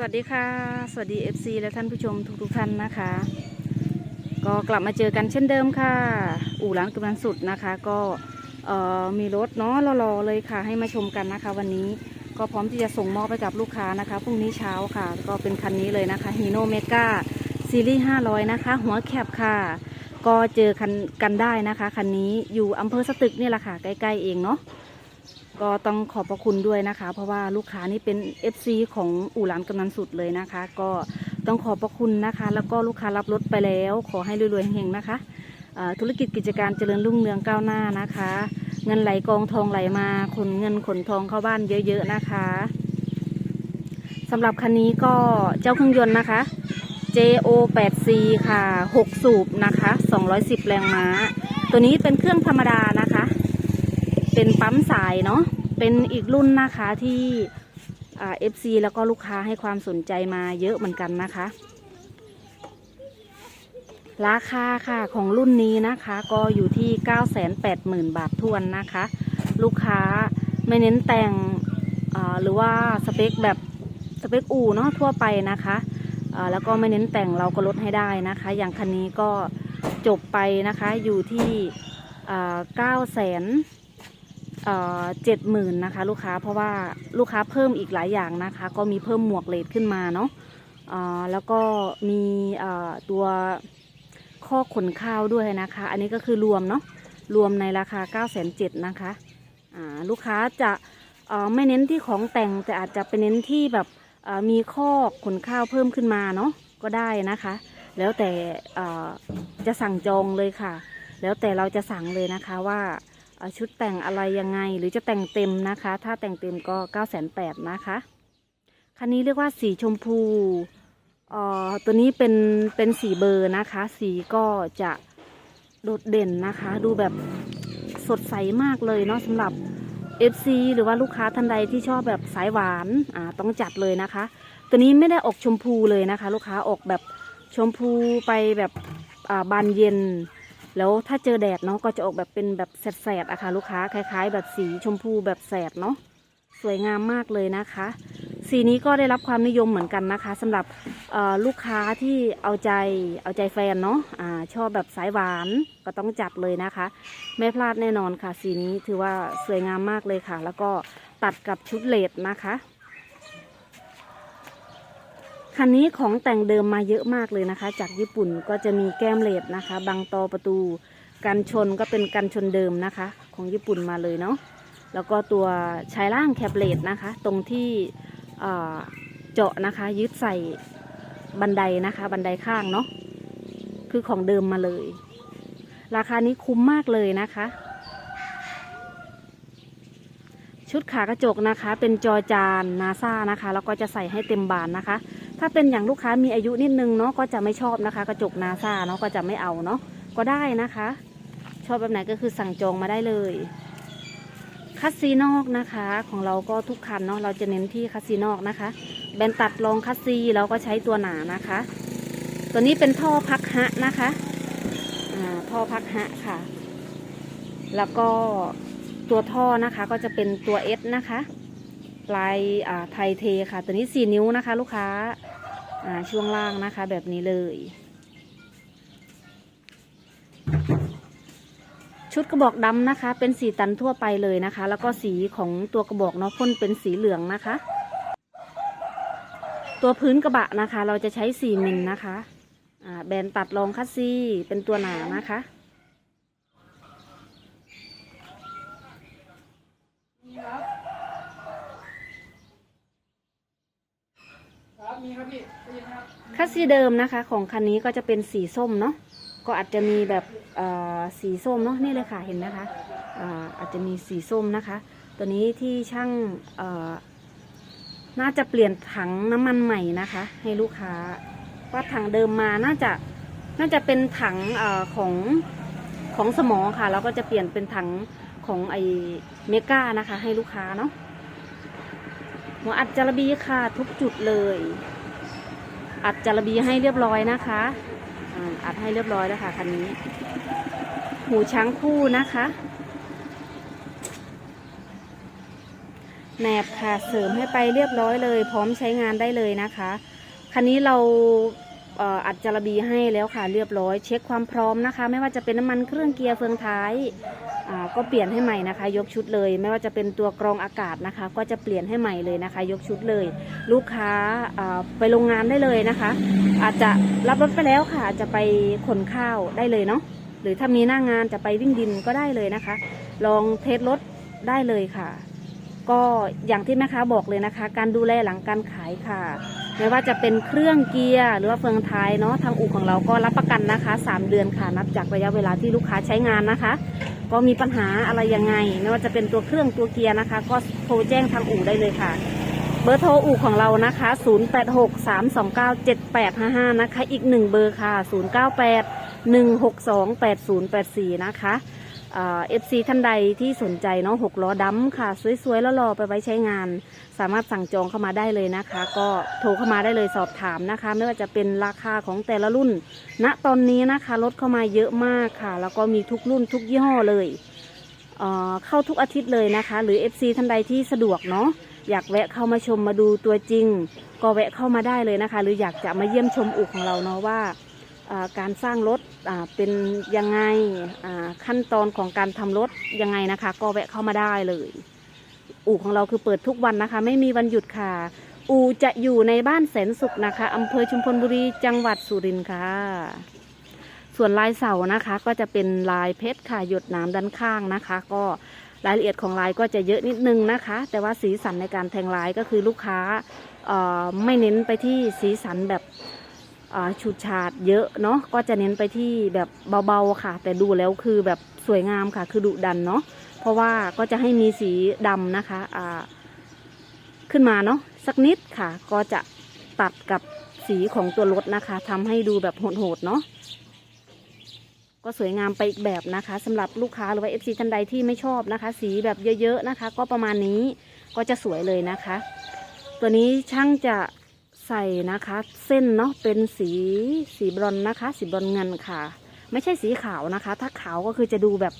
สวัสดีค่ะ สวัสดี FC และท่านผู้ชมทุกๆท่านนะคะ ก็กลับมาเจอกันเช่นเดิมค่ะ อู่ร้านกำลังสุดนะคะ ก็มีรถเนาะรอๆเลยค่ะ ให้มาชมกันนะคะ วันนี้ก็พร้อมที่จะส่งมอบไปกับลูกค้านะคะพรุ่งนี้เช้าค่ะ ก็เป็นคันนี้เลยนะคะฮีโน่เมกาซีรีส์500 นะคะ หัวแคบค่ะ ก็เจอคันกันได้นะคะ คันนี้อยู่อำเภอสตึกนี่แหละค่ะ ใกล้ๆเองเนาะ ก็ต้องขอบพระคุณด้วยนะคะ เพราะว่าลูกค้านี่เป็น FC ของอู่ร้านกำนันสุดเลยนะคะ ก็ต้องขอบพระคุณนะคะ แล้วก็ลูกค้ารับรถไปแล้ว ขอให้รวยๆเฮงๆนะคะธุรกิจกิจการเจริญรุ่งเรืองก้าวหน้านะคะ เงินไหลกองทองไหลมาขนเงินขนทองเข้าบ้านเยอะๆนะคะสำหรับคันนี้ก็เจ้าเครื่องยนต์นะคะ JO 8 C ค่ะ 6 สูบนะคะ 210 แรงม้า ตัวนี้เป็นเครื่องธรรมดานะคะ เป็นปั๊มสายเนาะเป็นอีกรุ่นนะคะที่เอ่า FC แล้วก็ลูกค้าให้ความสนใจมาเยอะเหมือนกันนะคะ ราคาค่ะของรุ่นนี้นะคะก็อยู่ที่ 980,000 บาททวนนะคะ ลูกค้าไม่เน้นแต่งหรือว่าสเปคแบบสเปคอู่เนาะทั่วไปนะคะแล้วก็ไม่เน้นแต่งเราก็ลดให้ได้นะคะ อย่างคันนี้ก็จบไปนะคะอยู่ที่เก้าแสน เจ็ดหมื่นนะคะลูกค้าเพราะว่าลูกค้าเพิ่มอีกหลายอย่างนะคะ ก็มีเพิ่มหมวกเลดขึ้นมาเนาะแล้วก็มีตัวข้อขนข้าวด้วยนะคะ อันนี้ก็คือรวมเนาะรวมในราคา9 7 0 0 0นะคะลูกค้าจะไม่เน้นที่ของแต่งแต่อาจจะไปเน้นที่แบบมีข้อขนข้าวเพิ่มขึ้นมาเนาะก็ได้นะคะ แล้วแต่จะสั่งจองเลยค่ะ แล้วแต่เราจะสั่งเลยนะคะว่า ชุดแต่งอะไรยังไงหรือจะแต่งเต็มนะคะ ถ้าแต่งเต็มก็9 8 0 0 0นะคะ คันนี้เรียกว่าสีชมพูอ่อตัวนี้เป็นเป็นสีเบอร์นะคะ สีก็จะโดดเด่นนะคะ ดูแบบสดใสมากเลยเนาะสำหรับ FC หรือว่าลูกค้าท่านใดที่ชอบแบบสายหวานอ่าต้องจัดเลยนะคะ ตัวนี้ไม่ได้ออกชมพูเลยนะคะ ลูกค้าออกแบบชมพูไปแบบอ่าบานเย็น แล้วถ้าเจอแดดเนาะก็จะออกแบบเป็นแบบแสดๆอะค่ะลูกค้าคล้าย ๆ แบบสีชมพูแบบแสดเนาะสวยงามมากเลยนะคะ สีนี้ก็ได้รับความนิยมเหมือนกันนะคะสำหรับลูกค้าที่เอาใจเอาใจแฟนเนาะอ่าชอบแบบสายหวานก็ต้องจัดเลยนะคะ ไม่พลาดแน่นอนค่ะ สีนี้ถือว่าสวยงามมากเลยค่ะ แล้วก็ตัดกับชุดเลดนะคะ คันนี้ของแต่งเดิมมาเยอะมากเลยนะคะ จากญี่ปุ่นก็จะมีแก้มเลดนะคะบังตอประตูกันชนก็เป็นกันชนเดิมนะคะ ของญี่ปุ่นมาเลยเนาะแล้วก็ตัวชายล่างแคบเลดนะคะ ตรงที่เอ่อเจาะนะคะ ยึดใส่บันไดนะคะ บันไดข้างเนาะคือของเดิมมาเลย ราคานี้คุ้มมากเลยนะคะ ชุดขากระจกนะคะ เป็นจอจานนาซานะคะ แล้วก็จะใส่ให้เต็มบานนะคะ ถ้าเป็นอย่างลูกค้ามีอายุนิดนึงเนาะก็จะไม่ชอบนะคะ กระจกนาซาเนาะก็จะไม่เอาเนาะก็ได้นะคะ ชอบแบบไหนก็คือสั่งจองมาได้เลยคัสซีนอกนะคะ ของเราก็ทุกคันเนาะเราจะเน้นที่คัสซีนอกนะคะ แบนตัดรองคัสซีเราก็ใช้ตัวหนานะคะ ตัวนี้เป็นท่อพักฮะนะคะท่อพักฮะค่ะ แล้วก็ตัวท่อนะคะก็จะเป็นตัว S นะคะลายไทยเทค่ะ ตัวนี้ 4 นิ้วนะคะ ลูกค้า ช่วงล่างนะคะแบบนี้เลย ชุดกระบอกดำนะคะ เป็นสีตันทั่วไปเลยนะคะ แล้วก็สีของตัวกระบอกเนาะพ่นเป็นสีเหลืองนะคะ ตัวพื้นกระบะนะคะ เราจะใช้สีมิลนะคะแบรนด์ตัดรองคัสซี่เป็นตัวหนานะคะ ครับ มีครับพี่ได้ยินไหมครับคัสซีเดิมนะคะ ของคันนี้ก็จะเป็นสีส้มเนาะก็อาจจะมีแบบเอ่อสีส้มเนาะนี่เลยค่ะเห็นนะคะอ่าอาจจะมีสีส้มนะคะ ตัวนี้ที่ช่างเอ่อน่าจะเปลี่ยนถังน้ำมันใหม่นะคะ ให้ลูกค้าว่าถังเดิมมาน่าจะน่าจะเป็นถังเอ่อของของสมอค่ะแล้วก็จะเปลี่ยนเป็นถังของไอเมกานะคะ ให้ลูกค้าเนาะหัวอัดจารบีค่ะทุกจุดเลย อัดจารบีให้เรียบร้อยนะคะอัดให้เรียบร้อยแล้วค่ะคันนี้ หูช้างคู่นะคะแหนบค่ะเสริมให้ไปเรียบร้อยเลย พร้อมใช้งานได้เลยนะคะ คันนี้เรา อัดจารบีให้แล้วค่ะเรียบร้อย เช็คความพร้อมนะคะ ไม่ว่าจะเป็นน้ำมันเครื่องเกียร์เฟืองท้ายก็เปลี่ยนให้ใหม่นะคะ ยกชุดเลย ไม่ว่าจะเป็นตัวกรองอากาศนะคะ ก็จะเปลี่ยนให้ใหม่เลยนะคะ ยกชุดเลย ลูกค้าอ่าไปโรงงานได้เลยนะคะ อาจจะรับรถไปแล้วค่ะจะไปขนข้าวได้เลยเนาะหรือถ้ามีหน้างงานจะไปวิ่งดินก็ได้เลยนะคะ ลองเทสรถได้เลยค่ะ ก็อย่างที่แม่ค้าบอกเลยนะคะ การดูแลหลังการขายค่ะ ไม่ว่าจะเป็นเครื่องเกียร์หรือว่าเฟืองท้ายเนาะทางอู่ของเราก็รับประกันนะคะ 3 เดือนค่ะ นับจากระยะเวลาที่ลูกค้าใช้งานนะคะ ก็มีปัญหาอะไรยังไง ไม่ว่าจะเป็นตัวเครื่องตัวเกียร์นะคะ ก็โทรแจ้งทางอู่ได้เลยค่ะ เบอร์โทรอู่ของเรานะคะ 0863297855 นะคะ อีกหนึ่งเบอร์ค่ะ 098-162-8084 นะคะ เอฟซีท่านใดที่สนใจเนาะหกล้อดำค่ะสวยๆแล้วรอไปไว้ใช้งาน สามารถสั่งจองเข้ามาได้เลยนะคะ ก็โทรเข้ามาได้เลยสอบถามนะคะ ไม่ว่าจะเป็นราคาของแต่ละรุ่น ณตอนนี้นะคะลดเข้ามาเยอะมากค่ะ แล้วก็มีทุกรุ่นทุกยี่ห้อเลยเเข้าทุกอาทิตย์เลยนะคะ หรือ FC ท่านใดที่สะดวกเนาะอยากแวะเข้ามาชมมาดูตัวจริง ก็แวะเข้ามาได้เลยนะคะ หรืออยากจะมาเยี่ยมชมอู่ของเราเนาะว่า การสร้างรถเป็นยังไงขั้นตอนของการทำรถยังไงนะคะ ก็แวะเข้ามาได้เลย อู่ของเราคือเปิดทุกวันนะคะ ไม่มีวันหยุดค่ะ อู่จะอยู่ในบ้านแสนสุขนะคะอำเภอชุมพลบุรีจังหวัดสุรินทร์ค่ะ ส่วนลายเสานะคะ ก็จะเป็นลายเพชรค่ะหยดน้ำด้านข้างนะคะ ก็รายละเอียดของลายก็จะเยอะนิดนึงนะคะ แต่ว่าสีสันในการแทงลายก็คือลูกค้าไม่เน้นไปที่สีสันแบบ เอ่อฉูดฉาดเยอะเนาะก็จะเน้นไปที่แบบเบาๆค่ะ แต่ดูแล้วคือแบบสวยงามค่ะ คือดุดันเนาะเพราะว่าก็จะให้มีสีดำนะคะขึ้นมาเนาะสักนิดค่ะ ก็จะตัดกับสีของตัวรถนะคะทำให้ดูแบบโหดๆเนาะก็สวยงามไปอีกแบบนะคะสำหรับลูกค้าหรือว่า FC ท่านใดที่ไม่ชอบนะคะ สีแบบเยอะๆนะคะ ก็ประมาณนี้ก็จะสวยเลยนะคะ ตัวนี้ช่างจะ ใส่นะคะ เส้นเนาะเป็นสีสีบรอนนะคะ สีบรอนเงินค่ะ ไม่ใช่สีขาวนะคะ ถ้าขาวก็คือจะดูแบบ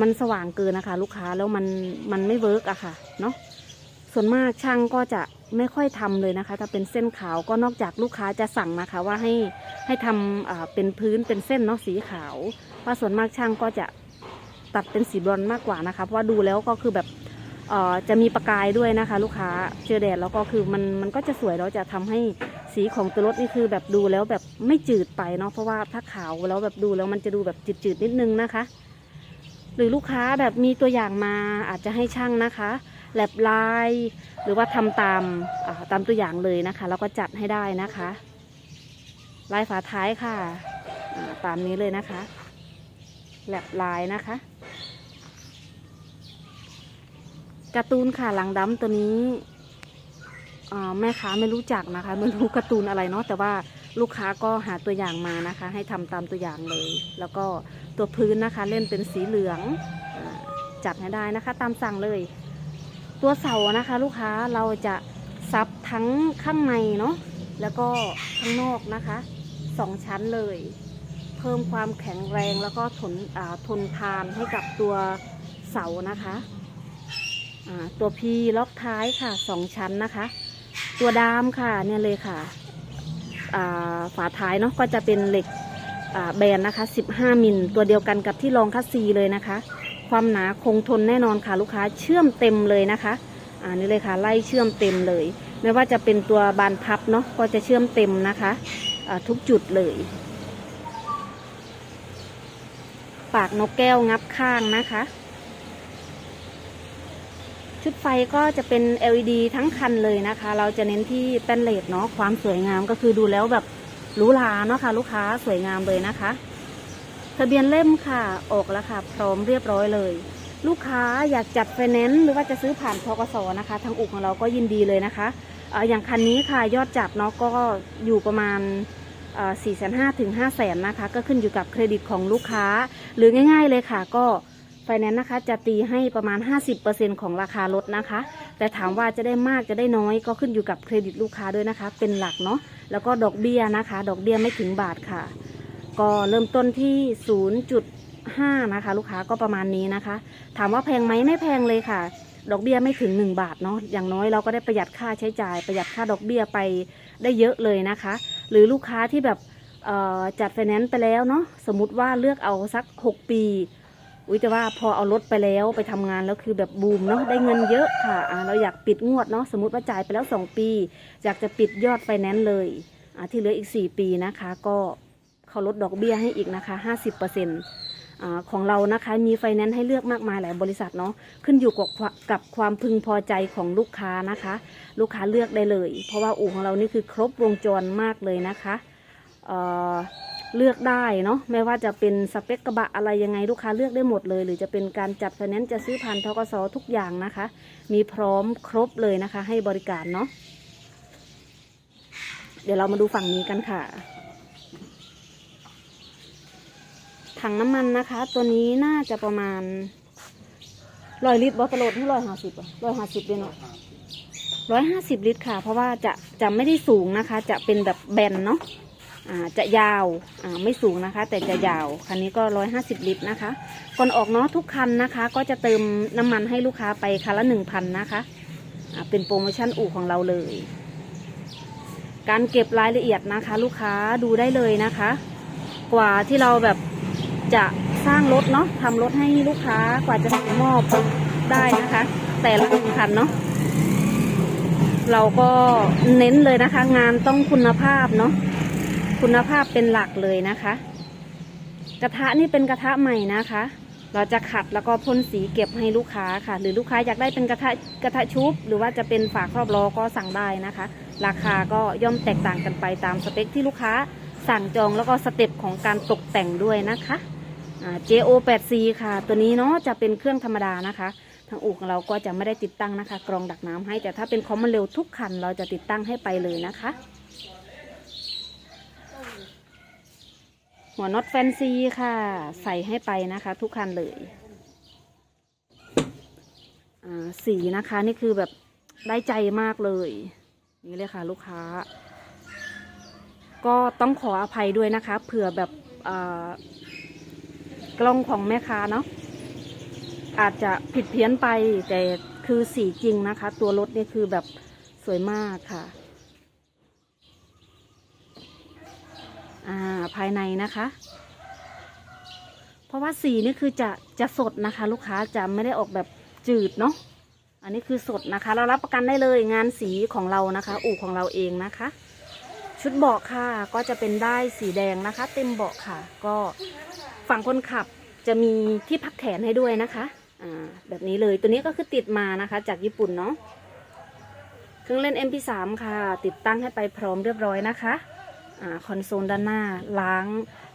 มันสว่างเกินนะคะ ลูกค้าแล้วมันมันไม่เวิร์กอะค่ะเนาะส่วนมากช่างก็จะไม่ค่อยทำเลยนะคะ ถ้าเป็นเส้นขาวก็นอกจากลูกค้าจะสั่งนะคะ ว่าให้ให้ทำอ่าเป็นพื้นเป็นเส้นเนาะสีขาวว่าส่วนมากช่างก็จะตัดเป็นสีบรอนมากกว่านะคะ เพราะว่าดูแล้วก็คือแบบ จะมีประกายด้วยนะคะ ลูกค้าเจอแดดแล้วก็คือมันมันก็จะสวยแล้วจะทำให้สีของตัวรถนี่คือแบบดูแล้วแบบไม่จืดไปเนาะเพราะว่าถ้าขาวแล้วแบบดูแล้วมันจะดูแบบจืดๆนิดนึงนะคะ หรือลูกค้าแบบมีตัวอย่างมาอาจจะให้ช่างนะคะแลบลาย หรือว่าทำตามาตามตัวอย่างเลยนะคะแล้วก็จัดให้ได้นะคะลายฝาท้ายค่ะาตามนี้เลยนะคะแลบลายนะคะ การ์ตูนค่ะหลังดำตัวนี้แม่ค้าไม่รู้จักนะคะ ไม่รู้การ์ตูนอะไรเนาะแต่ว่าลูกค้าก็หาตัวอย่างมานะคะ ให้ทำตามตัวอย่างเลย แล้วก็ตัวพื้นนะคะ เล่นเป็นสีเหลืองอจัดให้ได้นะคะ ตามสั่งเลย ตัวเสานะคะ ลูกค้าเราจะซับทั้งข้างในเนาะแล้วก็ข้างนอกนะคะสองชั้นเลย เพิ่มความแข็งแรงแล้วก็ทนทนทานให้กับตัวเสานะคะ ตัวพีล็อกท้ายค่ะสองชั้นนะคะ ตัวดามค่ะเนี่ยเลยค่ะฝาท้ายเนาะก็จะเป็นเหล็กแบนนะคะ 15 มิลตัวเดียวกันกับที่รองคัสซีเลยนะคะ ความหนาคงทนแน่นอนค่ะลูกค้าเชื่อมเต็มเลยนะคะอ่านี่เลยค่ะไล่เชื่อมเต็มเลย ไม่ว่าจะเป็นตัวบานพับเนาะก็จะเชื่อมเต็มนะคะทุกจุดเลย ปากนกแก้วงับข้างนะคะ ชุดไฟก็จะเป็น LED ทั้งคันเลยนะคะ เราจะเน้นที่แป้นเลดเนาะความสวยงามก็คือดูแล้วแบบหรูหราเนาะค่ะ ลูกค้าสวยงามเลยนะคะ ทะเบียนเล่มค่ะออกแล้วค่ะ พร้อมเรียบร้อยเลย ลูกค้าอยากจัดไฟแนนซ์หรือว่าจะซื้อผ่านทกสนะคะ ทางอุกของเราก็ยินดีเลยนะคะอย่างคันนี้ค่ะยอดจับเนาะก็อยู่ประมาณ4 5 0 0 0 ถึง 5 0 0 0 0นะคะ ก็ขึ้นอยู่กับเครดิตของลูกค้า หรือง่าย ๆ เลยค่ะก็ ไฟแนนซ์นะคะจะตีให้ประมาณ 50%ของราคารถนะคะ แต่ถามว่าจะได้มากจะได้น้อยก็ขึ้นอยู่กับเครดิตลูกค้าด้วยนะคะ เป็นหลักเนาะแล้วก็ดอกเบี้ยนะคะ ดอกเบี้ยไม่ถึงบาทค่ะ ก็เริ่มต้นที่ 0.5 นะคะ ลูกค้าก็ประมาณนี้นะคะ ถามว่าแพงไหมไม่แพงเลยค่ะ ดอกเบี้ยไม่ถึง 1 บาทเนาะอย่างน้อยเราก็ได้ประหยัดค่าใช้จ่าย ประหยัดค่าดอกเบี้ยไปได้เยอะเลยนะคะ หรือลูกค้าที่แบบจัดไฟแนนซ์ไปแล้วเนาะสมมติว่าเลือกเอาสัก 6 ปี อุ้ยแต่ว่าพอเอารถไปแล้วไปทำงานแล้วคือแบบบูมเนาะได้เงินเยอะค่ะอ่าเราอยากปิดงวดเนาะสมมติว่าจ่ายไปแล้ว 2 ปี อยากจะปิดยอดไฟแนนซ์เลยอ่าที่เหลืออีก 4 ปีนะคะ ก็เขาลดดอกเบี้ยให้อีกนะคะ 50%อาของเรานะคะมีไฟแนนซ์ให้เลือกมากมายหลายบริษัทเนาะขึ้นอยู่กับควกับความพึงพอใจของลูกค้านะคะ ลูกค้าเลือกได้เลย เพราะว่าอู่ของเรานี่คือครบวงจรมากเลยนะคะเอ่อ เลือกได้เนาะไม่ว่าจะเป็นสเปคกระบะอะไรยังไงลูกค้าเลือกได้หมดเลย หรือจะเป็นการจัดไฟแนนซ์จะซื้อผ่านทกสทุกอย่างนะคะ มีพร้อมครบเลยนะคะ ให้บริการเนาะเดี๋ยวเรามาดูฝั่งนี้กันค่ะ ถังน้ำมันนะคะ ตัวนี้น่าจะประมาณร้อยลิตรบอสโลดที่ร้อยห้าสิบร้อยห้าสิบเลยเนาะร้อยห้าสิบลิตรค่ะ เพราะว่าจะจะไม่ได้สูงนะคะ จะเป็นแบบแบนเนาะ จะยาวไม่สูงนะคะ แต่จะยาวคันนี้ก็ร้อยห้าสิบลิตรนะคะ ก่อนออกเนาะทุกคันนะคะ ก็จะเติมน้ำมันให้ลูกค้าไปคันละหนึ่งพันนะคะเป็นโปรโมชั่นอู่ของเราเลย การเก็บรายละเอียดนะคะ ลูกค้าดูได้เลยนะคะ กว่าที่เราแบบจะสร้างรถเนาะทำรถให้ลูกค้ากว่าจะส่งมอบได้นะคะ แต่ละหนึ่งคันเนาะเราก็เน้นเลยนะคะ งานต้องคุณภาพเนาะ คุณภาพเป็นหลักเลยนะคะ กระทะนี่เป็นกระทะใหม่นะคะ เราจะขัดแล้วก็พ่นสีเก็บให้ลูกค้าค่ะ หรือลูกค้าอยากได้เป็นกระทะกระทะชุบ หรือว่าจะเป็นฝาครอบล้อก็สั่งได้นะคะ ราคาก็ย่อมแตกต่างกันไปตามสเปคที่ลูกค้าสั่งจองแล้วก็สเต็ปของการตกแต่งด้วยนะคะ JO8C ค่ะ ตัวนี้เนาะจะเป็นเครื่องธรรมดานะคะ ทางอู่ของเราก็จะไม่ได้ติดตั้งนะคะ กรองดักน้ำให้ แต่ถ้าเป็นคอมมอนเร็วทุกคันเราจะติดตั้งให้ไปเลยนะคะ หัวน็อตแฟนซีค่ะ ใส่ให้ไปนะคะ ทุกคันเลยสีนะคะนี่คือแบบได้ใจมากเลย นี่เลยค่ะลูกค้า ก็ต้องขออภัยด้วยนะคะ เผื่อแบบกล้องของแม่ค้าเนาะอาจจะผิดเพี้ยนไปแต่คือสีจริงนะคะ ตัวรถนี่คือแบบสวยมากค่ะ อ่าภายในนะคะ เพราะว่าสีนี่คือจะจะสดนะคะ ลูกค้าจะไม่ได้ออกแบบจืดเนาะอันนี้คือสดนะคะ เรารับประกันได้เลยงานสีของเรานะคะ อู่ของเราเองนะคะ ชุดเบาะค่ะก็จะเป็นได้สีแดงนะคะ เต็มเบาะค่ะ ก็ฝั่งคนขับจะมีที่พักแขนให้ด้วยนะคะอ่าแบบนี้เลยตัวนี้ก็คือติดมานะคะ จากญี่ปุ่นเนาะเครื่องเล่น MP3 ค่ะ ติดตั้งให้ไปพร้อมเรียบร้อยนะคะ คอนโซลด้านหน้าล้าง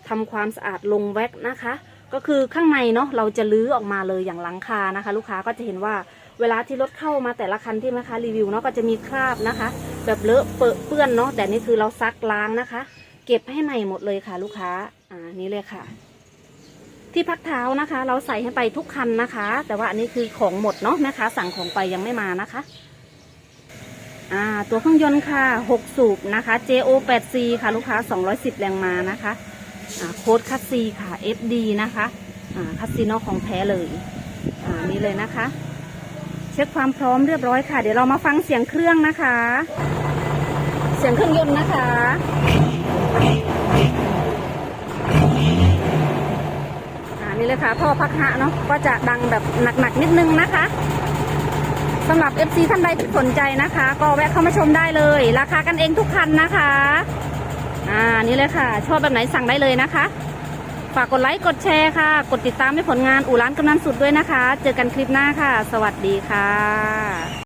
ทำความสะอาดลงแว็กนะคะ ก็คือข้างในเนาะเราจะลื้อออกมาเลยอย่างหลังคานะคะ ลูกค้าก็จะเห็นว่าเวลาที่รถเข้ามาแต่ละคันที่แม่ค้ารีวิวเนาะก็จะมีคราบนะคะ แบบเลอะเปื้อนเนาะแต่นี่คือเราซักล้างนะคะ เก็บให้ใหม่หมดเลยค่ะ ลูกค้าอ่านี่เลยค่ะ ที่พักเท้านะคะ เราใส่ให้ไปทุกคันนะคะ แต่ว่าอันนี้คือของหมดเนาะแม่ค้าสั่งของไปยังไม่มานะคะ อ่าตัวเครื่องยนต์ค่ะ 6 สูบนะคะ JO8C ค่ะลูกค้า 210 แรงม้านะคะอ่าโค้ดคัสซีค่ะ FD นะคะอ่าคัสซีนอกของแท้เลยอ่านี่เลยนะคะ เช็คความพร้อมเรียบร้อยค่ะ เดี๋ยวเรามาฟังเสียงเครื่องนะคะ เสียงเครื่องยนต์นะคะอ่านี่เลยค่ะท่อพักหะเนาะก็จะดังแบบหนักๆนิดนึงนะคะ สำหรับ FC ท่านใดที่สนใจนะคะ ก็แวะเข้ามาชมได้เลย ราคากันเองทุกคันนะคะ อ่านี่เลยค่ะ ชอบแบบไหนสั่งได้เลยนะคะ ฝากกดไลค์กดแชร์ค่ะ กดติดตามให้ผลงานอู่ร้านกำนันสุดด้วยนะคะ เจอกันคลิปหน้าค่ะ สวัสดีค่ะ